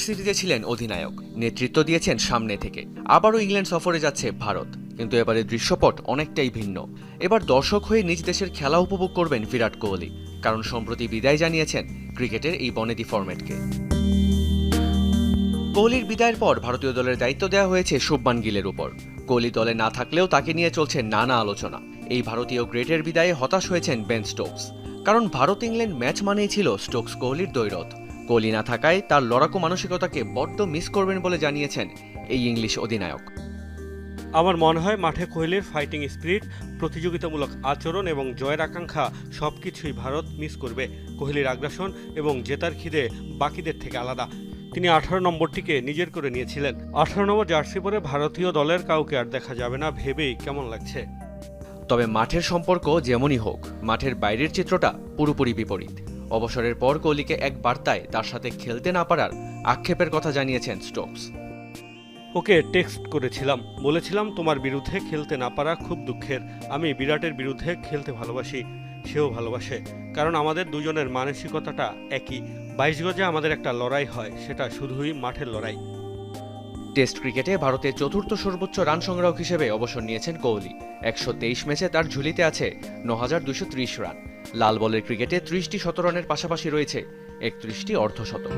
সিরিজে ছিলেন অধিনায়ক। নেতৃত্ব দিয়েছেন সামনে থেকে। আবারও ইংল্যান্ড সফরে যাচ্ছে ভারত। কিন্তু এবারে দৃশ্যপট অনেকটাই ভিন্ন। এবার দর্শক হয়ে নিজ দেশের খেলা উপভোগ করবেন বিরাট কোহলি। কারণ সম্প্রতি বিদায় জানিয়েছেন ক্রিকেটের এই বনেদি ফরম্যাটকে। কোহলির বিদায়ের পর ভারতীয় দলের দায়িত্ব দেওয়া হয়েছে শুভমান গিলের উপর। কোহলি দলে না থাকলেও তাকে নিয়ে চলছে নানা আলোচনা। এই ভারতীয় গ্রেটের বিদায়ে হতাশ হয়েছেন বেন স্টোকস। কারণ ভারত ইংল্যান্ড ম্যাচ মানেই ছিল স্টোকস কোহলির দৈরথ। কোহলি না থাকায় তার লড়াকু মানসিকতাকে বড্ড মিস করবেন বলে জানিয়েছেন এই ইংলিশ অধিনায়ক। আমার মনে হয় মাঠে কোহলির ফাইটিং স্পিরিট প্রতিযোগিতামূলক আচরণ এবং জয়ের আকাঙ্ক্ষা সব কিছুই ভারত মিস করবে। কোহলির আগ্রাসন এবং জেতার খিদে বাকিদের থেকে আলাদা। তিনি আঠারো নম্বরটিকে নিজের করে নিয়েছিলেন। আঠারো নম্বর জার্সি পরে ভারতীয় দলের কাউকে আর দেখা যাবে না ভেবেই কেমন লাগছে। তবে মাঠের সম্পর্ক যেমনই হোক মাঠের বাইরের চিত্রটা পুরোপুরি বিপরীত। অবসরের পর কোহলিকে এক বার্তায় তার সাথে খেলতে না পারার আক্ষেপের কথা জানিয়েছেন স্টোকস। ওকে টেক্সট করেছিলাম বলেছিলাম তোমার বিরুদ্ধে খেলতে না পারা খুব দুঃখের। আমি বিরাটের বিরুদ্ধে খেলতে ভালোবাসি সেও ভালোবাসে কারণ আমাদের দুজনের মানসিকতাটা একই। বাইশ গজে আমাদের একটা লড়াই হয় সেটা শুধুই মাঠের লড়াই। টেস্ট ক্রিকেটে ভারতের চতুর্থ সর্বোচ্চ রান সংগ্রাহক হিসেবে অবসর নিয়েছেন কোহলি। একশো তেইশ ম্যাচে তার ঝুলিতে আছে ন হাজার দুশো ত্রিশ রান। লাল বলের ক্রিকেটে ত্রিশটি শতরানের পাশাপাশি রয়েছে একত্রিশটি অর্ধশতক